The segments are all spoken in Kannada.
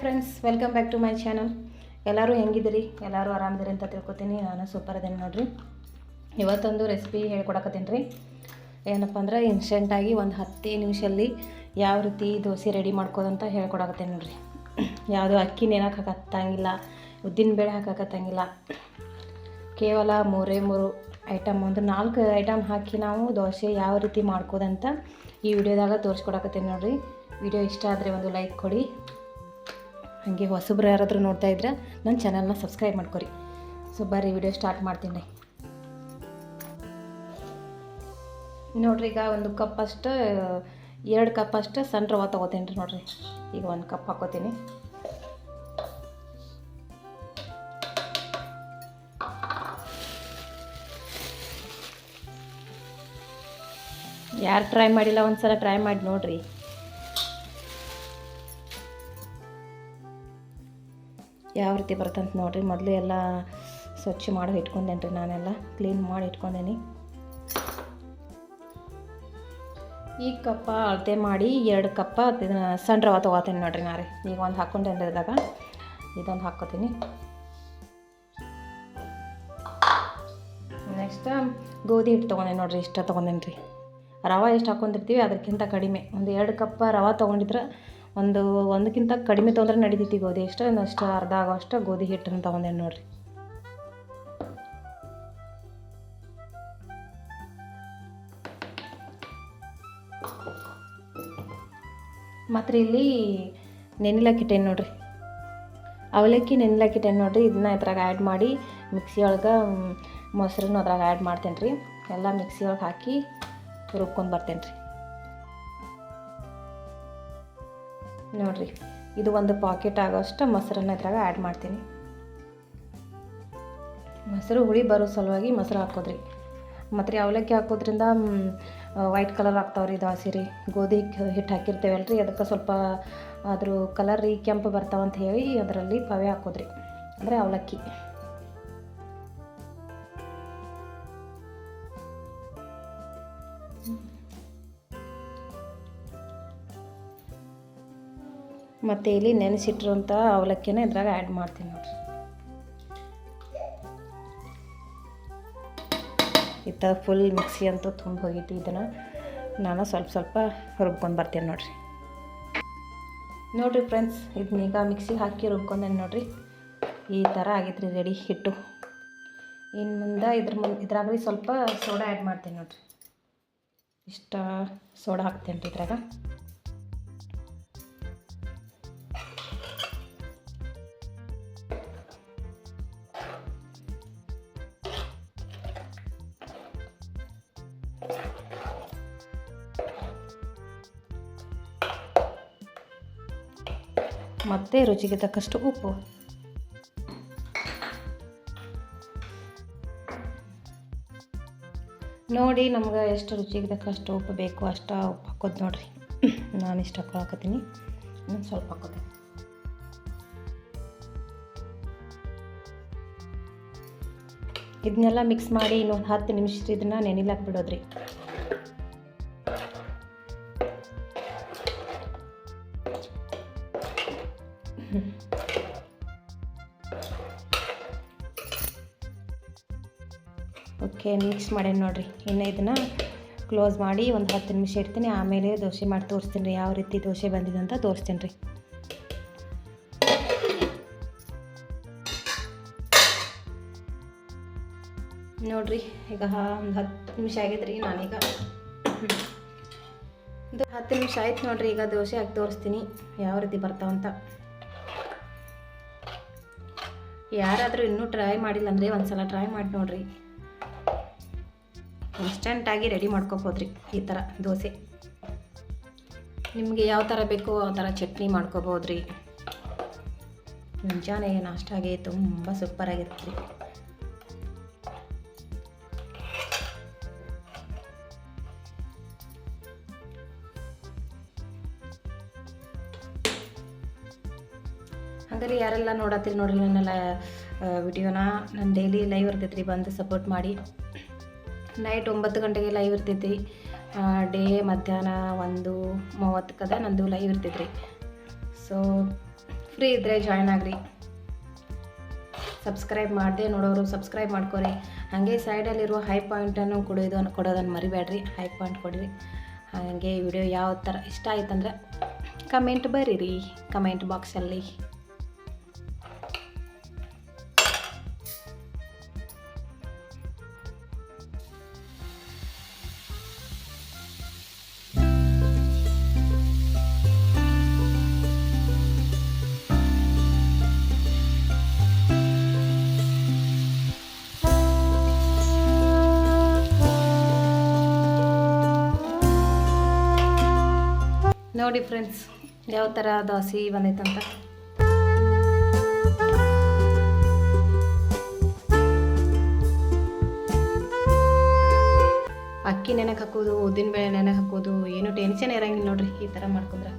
Friends welcome back to my channel ಎಲ್ಲರೂ ಹೆಂಗಿದ್ದೀರಿ? ಎಲ್ಲರೂ ಆರಾಮದಿರಿ ಅಂತ ತಿಳ್ಕೊತೀನಿ. ನಾನು ಸೂಪರ್ ಅದೇನು ನೋಡಿರಿ. ಇವತ್ತೊಂದು ರೆಸಿಪಿ ಹೇಳ್ಕೊಡಕತ್ತೀನಿ ರೀ. ಏನಪ್ಪ ಅಂದ್ರೆ ಇನ್ಸ್ಟೆಂಟಾಗಿ ಒಂದು ಹತ್ತೇ ನಿಮಿಷಲ್ಲಿ ಯಾವ ರೀತಿ ದೋಸೆ ರೆಡಿ ಮಾಡ್ಕೋದಂತ ಹೇಳ್ಕೊಡಕತ್ತೀನಿ ನೋಡಿರಿ. ಯಾವುದು ಅಕ್ಕಿ ನೆನಕ್ಕೆ ಹಾಕತ್ತಂಗಿಲ್ಲ ಉದ್ದಿನ ಬೇಳೆ ಹಾಕಕತ್ತಂಗಿಲ್ಲ. ಕೇವಲ ಮೂರೇ ಮೂರು ಐಟಮ್ ಒಂದು ನಾಲ್ಕು ಐಟಮ್ ಹಾಕಿ ನಾವು ದೋಸೆ ಯಾವ ರೀತಿ ಮಾಡ್ಕೋದಂತ ಈ ವಿಡಿಯೋದಾಗ ತೋರಿಸ್ಕೊಡಕತ್ತೀನಿ ನೋಡಿರಿ. ವಿಡಿಯೋ ಇಷ್ಟ ಆದರೆ ಒಂದು ಲೈಕ್ ಕೊಡಿ. ಹಾಗೆ ಹೊಸಬ್ರು ಯಾರಾದರೂ ನೋಡ್ತಾ ಇದ್ರೆ ನನ್ನ ಚಾನಲ್ನ ಸಬ್ಸ್ಕ್ರೈಬ್ ಮಾಡ್ಕೊರಿ. ಸೊ ಬರ್ರಿ ವಿಡಿಯೋ ಸ್ಟಾರ್ಟ್ ಮಾಡ್ತೀನಿ. ನೋಡ್ರಿ, ಈಗ ಒಂದು ಕಪ್ ಅಷ್ಟು, ಎರಡು ಕಪ್ ಅಷ್ಟು ಸಣ್ಣ ರವ ತೊಗೋತೀನಿ ರೀ ನೋಡ್ರಿ. ಈಗ ಒಂದು ಕಪ್ ಹಾಕೋತೀನಿ. ಯಾರು ಟ್ರೈ ಮಾಡಿಲ್ಲ ಒಂದು ಸಲ ಟ್ರೈ ಮಾಡಿ ನೋಡ್ರಿ. ಯಾವ ರೀತಿ ಬರ್ತಂತ ನೋಡಿರಿ. ಮೊದಲು ಎಲ್ಲ ಸ್ವಚ್ಛ ಮಾಡಿ ಇಟ್ಕೊಂಡೇನಿ ರೀ ನಾನೆಲ್ಲ. ಕ್ಲೀನ್ ಮಾಡಿ ಇಟ್ಕೊಂಡೇನಿ. ಈ ಕಪ್ಪ ಅಳತೆ ಮಾಡಿ ಎರಡು ಕಪ್ಪ ಸಣ್ಣ ರವೆ ತೊಗೋತೀನಿ ನೋಡ್ರಿ ನಾ ರೀ. ಈಗ ಒಂದು ಹಾಕ್ಕೊಂಡೇನಿ ರೀ ಇದಾಗ ಇದೊಂದು ಹಾಕ್ಕೋತೀನಿ. ನೆಕ್ಸ್ಟ್ ಗೋಧಿ ಹಿಟ್ಟು ತೊಗೊಂಡೇನಿ ನೋಡ್ರಿ. ಇಷ್ಟ ತೊಗೊಂಡೇನಿ ರೀ ರವೆ ಎಷ್ಟು ಹಾಕ್ಕೊಂಡಿರ್ತೀವಿ ಅದಕ್ಕಿಂತ ಕಡಿಮೆ. ಒಂದು ಎರಡು ಕಪ್ಪ ರವೆ ತೊಗೊಂಡಿದ್ರೆ ಒಂದು ಒಂದಕ್ಕಿಂತ ಕಡಿಮೆ ತೊಂದರೆ ನಡಿತೈತಿ ಗೋಧಿ ಎಷ್ಟು ಅಷ್ಟು ಅರ್ಧ ಆಗೋಷ್ಟು ಗೋಧಿ ಹಿಟ್ಟನ್ನು ತೊಗೊಂಡೆ ನೋಡ್ರಿ. ಮತ್ತು ಇಲ್ಲಿ ನೆನಿಲಕ್ಕಿ ಇಟ್ಟೇನಿ ನೋಡ್ರಿ? ಅವಲಕ್ಕಿ ನೆನಿಲಕ್ಕಿ ನೋಡಿರಿ ನೋಡ್ರಿ? ಇದನ್ನ ಇದ್ರಾಗ ಆ್ಯಡ್ ಮಾಡಿ ಮಿಕ್ಸಿ ಒಳಗೆ ಮೊಸರನ್ನು ಅದ್ರಾಗ ಆ್ಯಡ್ ಮಾಡ್ತೇನೆ ರೀ ಎಲ್ಲ ಮಿಕ್ಸಿ ಒಳಗೆ ಹಾಕಿ ರುಬ್ಕೊಂಡು ಬರ್ತೇನೆ ರೀ ನೋಡ್ರಿ, ಇದು ಒಂದು ಪಾಕೆಟ್ ಆಗೋಷ್ಟು ಮೊಸರನ್ನ ಇದ್ರಾಗ ಆ್ಯಡ್ ಮಾಡ್ತೀನಿ. ಮೊಸರು ಹುಳಿ ಬರೋ ಸಲುವಾಗಿ ಮೊಸರು ಹಾಕೋದ್ರಿ. ಮತ್ತು ರೀ ಅವಲಕ್ಕಿ ಹಾಕೋದ್ರಿಂದ ವೈಟ್ ಕಲರ್ ಆಗ್ತಾವ್ರಿ ದೋಸೆ ರೀ. ಗೋಧಿ ಹಿಟ್ಟು ಹಾಕಿರ್ತೇವಲ್ಲ ರೀ ಅದಕ್ಕೆ ಸ್ವಲ್ಪ ಅದ್ರ ಕಲರ್ ರೀ, ಕೆಂಪು ಬರ್ತಾವಂತ ಹೇಳಿ ಅದರಲ್ಲಿ ಪವೆ ಹಾಕೋದ್ರಿ. ಅಂದರೆ ಅವಲಕ್ಕಿ. ಮತ್ತು ಇಲ್ಲಿ ನೆನೆಸಿಟ್ಟಿರುವಂಥ ಅವಲಕ್ಕಿನ ಇದ್ರಾಗ ಆ್ಯಡ್ ಮಾಡ್ತೀನಿ ನೋಡ್ರಿ. ಈ ಥರ ಫುಲ್ ಮಿಕ್ಸಿ ಅಂತೂ ತುಂಬ ಹೋಗೈತಿ ಇದನ್ನು. ನಾನು ಸ್ವಲ್ಪ ಸ್ವಲ್ಪ ರುಬ್ಕೊಂಡು ಬರ್ತೀನಿ ನೋಡಿರಿ. ನೋಡಿರಿ ಫ್ರೆಂಡ್ಸ್ ಇದನ್ನ ಈಗ ಮಿಕ್ಸಿ ಹಾಕಿ ರುಬ್ಕೊಂಡೇನೆ ನೋಡಿರಿ. ಈ ಥರ ಆಗೈತೆ ರೀ ರೆಡಿ ಹಿಟ್ಟು. ಇನ್ನು ಮುಂದೆ ಇದ್ರ ಮುಂದೆ ಇದ್ರಾಗ ರೀ ಸ್ವಲ್ಪ ಸೋಡಾ ಆ್ಯಡ್ ಮಾಡ್ತೀನಿ ನೋಡಿರಿ. ಇಷ್ಟ ಸೋಡಾ ಹಾಕ್ತೇನೆ ರೀ ಇದ್ರಾಗ. ಮತ್ತು ರುಚಿಗೆ ತಕ್ಕಷ್ಟು ಉಪ್ಪು. ನೋಡಿ ನಮ್ಗೆ ಎಷ್ಟು ರುಚಿಗೆ ತಕ್ಕಷ್ಟು ಉಪ್ಪು ಬೇಕು ಅಷ್ಟು ಉಪ್ಪು ಹಾಕೋದು ನೋಡ್ರಿ. ನಾನು ಇಷ್ಟು ಹಾಕೋತೀನಿ ಇನ್ನೊಂದು ಸ್ವಲ್ಪ ಹಾಕೋತೀನಿ. ಇದನ್ನೆಲ್ಲ ಮಿಕ್ಸ್ ಮಾಡಿ ಇನ್ನೊಂದು ಹತ್ತು ನಿಮಿಷ ಇದನ್ನು ನೆನಿಲಾಕ್ ಬಿಡೋದ್ರಿ ಓಕೆ ಮಿಕ್ಸ್ ಮಾಡೇನಿ ನೋಡಿರಿ. ಇನ್ನು ಇದನ್ನು ಕ್ಲೋಸ್ ಮಾಡಿ ಒಂದು ಹತ್ತು ನಿಮಿಷ ಇಡ್ತೀನಿ. ಆಮೇಲೆ ದೋಸೆ ಮಾಡಿ ತೋರಿಸ್ತೀನಿ. ರೀ ಯಾವ ರೀತಿ ದೋಸೆ ಬಂದಿದೆ ಅಂತ ತೋರಿಸ್ತೀನಿ ರೀ. ನೋಡಿರಿ, ಈಗ ಒಂದು ಹತ್ತು ನಿಮಿಷ ಆಗೈತೆ ರೀ ನಾನೀಗ. ಇದು ಹತ್ತು ನಿಮಿಷ ಆಯ್ತು ನೋಡಿರಿ, ಈಗ ದೋಸೆ ಹಾಕಿ ತೋರಿಸ್ತೀನಿ. ಯಾವ ರೀತಿ ಬರ್ತಾವಂತ ಯಾರಾದರೂ ಇನ್ನೂ ಟ್ರೈ ಮಾಡಿಲ್ಲ ಅಂದರೆ ಒಂದು ಸಲ ಟ್ರೈ ಮಾಡಿ ನೋಡಿರಿ. ಇನ್ಸ್ಟೆಂಟಾಗಿ ರೆಡಿ ಮಾಡ್ಕೊಬೋದ್ರಿ ಈ ಥರ ದೋಸೆ. ನಿಮಗೆ ಯಾವ ಥರ ಬೇಕೋ ಆ ಥರ ಚಟ್ನಿ ಮಾಡ್ಕೋಬೋದ್ರಿ. ಮುಂಜಾನೆ ನಾಷ್ಟಾಗೆ ತುಂಬ ಸೂಪರಾಗಿರುತ್ತೆ ರೀ ಹಾಗಾದ್ರೆ ಯಾರೆಲ್ಲ ನೋಡತ್ತೀರಿ ನೋಡ್ರಿ ನನ್ನೆಲ್ಲ ವಿಡಿಯೋನ ನಾನು ಡೈಲಿ ಲೈವ್ ಇರ್ತೈತ್ರಿ ಬಂದು ಸಪೋರ್ಟ್ ಮಾಡಿ. ನೈಟ್ ಒಂಬತ್ತು ಗಂಟೆಗೆ ಲೈವ್ ಇರ್ತೈತಿ ಡೇ ಮಧ್ಯಾಹ್ನ ಒಂದು ಮೂವತ್ತಕ್ಕದ ನಂದು ಲೈವ್ ಇರ್ತೈತಿ ರೀ ಸೊ ಫ್ರೀ ಇದ್ದರೆ ಜಾಯ್ನ್ ಆಗ್ರಿ. ಸಬ್ಸ್ಕ್ರೈಬ್ ಮಾಡಿದೆ ನೋಡೋರು ಸಬ್ಸ್ಕ್ರೈಬ್ ಮಾಡ್ಕೊರಿ. ಹಾಗೆ ಸೈಡಲ್ಲಿರುವ ಹೈ ಪಾಯಿಂಟನ್ನು ಕೊಡೋದು ಕೊಡೋದನ್ನು ಮರಿಬೇಡ್ರಿ ಹೈ ಪಾಯಿಂಟ್ ಕೊಡಿರಿ. ಹಾಗೆ ವಿಡಿಯೋ ಯಾವ ಥರ ಇಷ್ಟ ಆಯ್ತಂದ್ರೆ ಕಮೆಂಟ್ ಬರೀರಿ. ಕಮೆಂಟ್ ಬಾಕ್ಸಲ್ಲಿ ನೋಡಿ ಫ್ರೆಂಡ್ಸ್, ಯಾವ ಥರ ದೋಸೆ ಬಂದೈತಂತ. ಅಕ್ಕಿ ನೆನಕ್ಕೆ ಹಾಕೋದು ಉದ್ದಿನ ಬೇಳೆ ನೆನಕ್ಕೆ ಹಾಕೋದು, ಏನು ಟೆನ್ಷನ್ ಇರಂಗಿಲ್ಲ ನೋಡ್ರಿ, ಈ ಥರ ಮಾಡ್ಕೊಂಡ್ರೆ.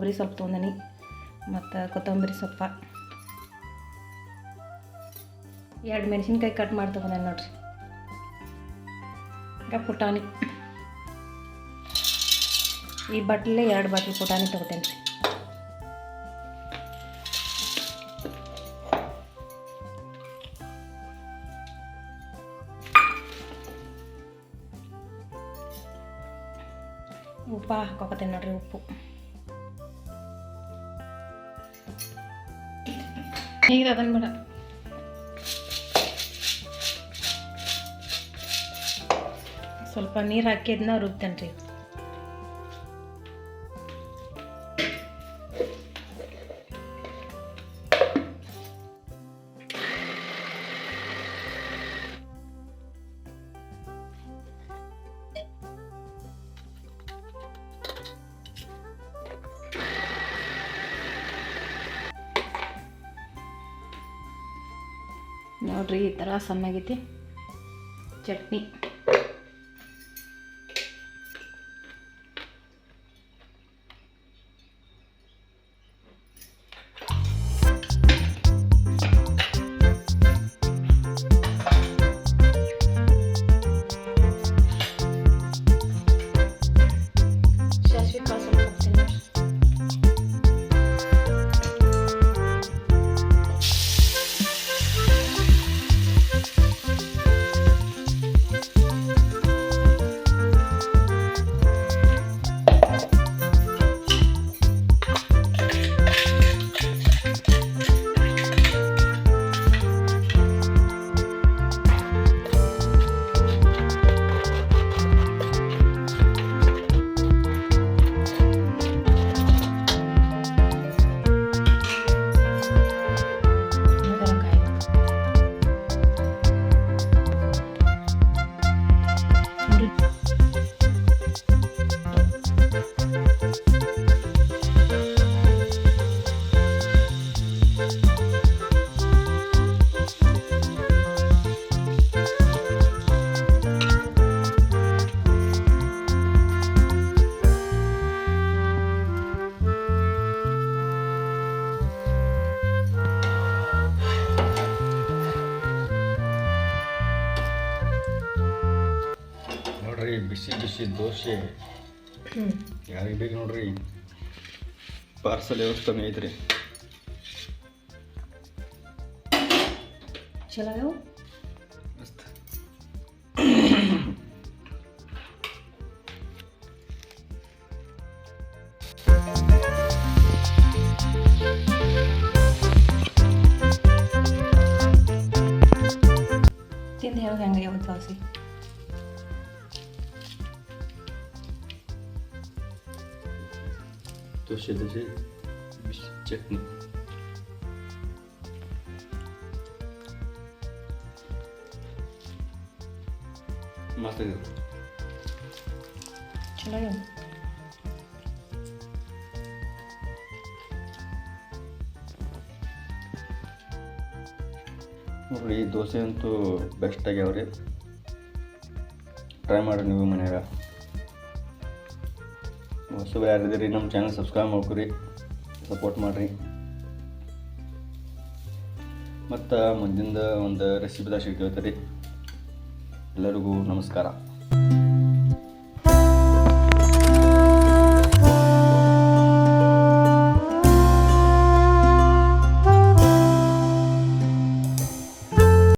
ಕೊಬ್ಬರಿ ಸೊಪ್ಪು ತೊಗೊಂಡನಿ. ಮತ್ತು ಕೊತ್ತಂಬರಿ ಸೊಪ್ಪ. ಎರಡು ಮೆಣಸಿನ್ಕಾಯಿ ಕಟ್ ಮಾಡಿ ತೊಗೊಂಡೇನೆ ನೋಡ್ರಿ. ಈಗ ಪುಟಾಣಿ. ಈ ಬಟ್ಲೆ ಎರಡು ಬಾಟ್ಲಿ ಪುಟಾಣಿ ತೊಗೊತೇನೆ ರೀ ಉಪ್ಪ ಹಾಕೋಕತ್ತೇನೆ ನೋಡ್ರಿ ಉಪ್ಪು. ನೀರು ಅದನ್ನ ಬೇಡ. ಸ್ವಲ್ಪ ನೀರು ಹಾಕಿದ್ನ ರುಬ್ತೇನೆ ರೀ ನೋಡ್ರಿ ಈ ಥರ ಸಣ್ಣಗೈತಿ ಚಟ್ನಿ. ಬಿಸಿ ಯಾರಿಗೆ ಬೇಕು ನೋಡ್ರಿ. ಪಾರ್ಸಲ್ ವ್ಯವಸ್ಥೆ ಐತ್ರಿ? ಚಲೋ ದೋಸೆ ದೋಸೆ ಬಿಸಿ ಚಟ್ನಿ ಮಸ್ತಾಗಿದೆ ಚೆನ್ನಾಗಿ ನೋಡ್ರಿ ಈ ದೋಸೆ ಅಂತೂ ಬೆಸ್ಟ್ ಆಗ್ಯಾವ್ರಿ ಟ್ರೈ ಮಾಡಿರಿ ನೀವು ಮನ್ಯಾಗ ಹೊಸಬ್ರು ಯಾರಿದ್ದೀರಿ, ನಮ್ಮ ಚಾನಲ್ ಸಬ್ಸ್ಕ್ರೈಬ್ ಮಾಡ್ಕೊರಿ ಸಪೋರ್ಟ್ ಮಾಡಿರಿ. ಮತ್ತು ಮುಂದಿಂದ ಒಂದು ರೆಸಿಪಿದಾಗ ಸಿಗ್ತೈತೆ ರೀ ಎಲ್ಲರಿಗೂ ನಮಸ್ಕಾರ.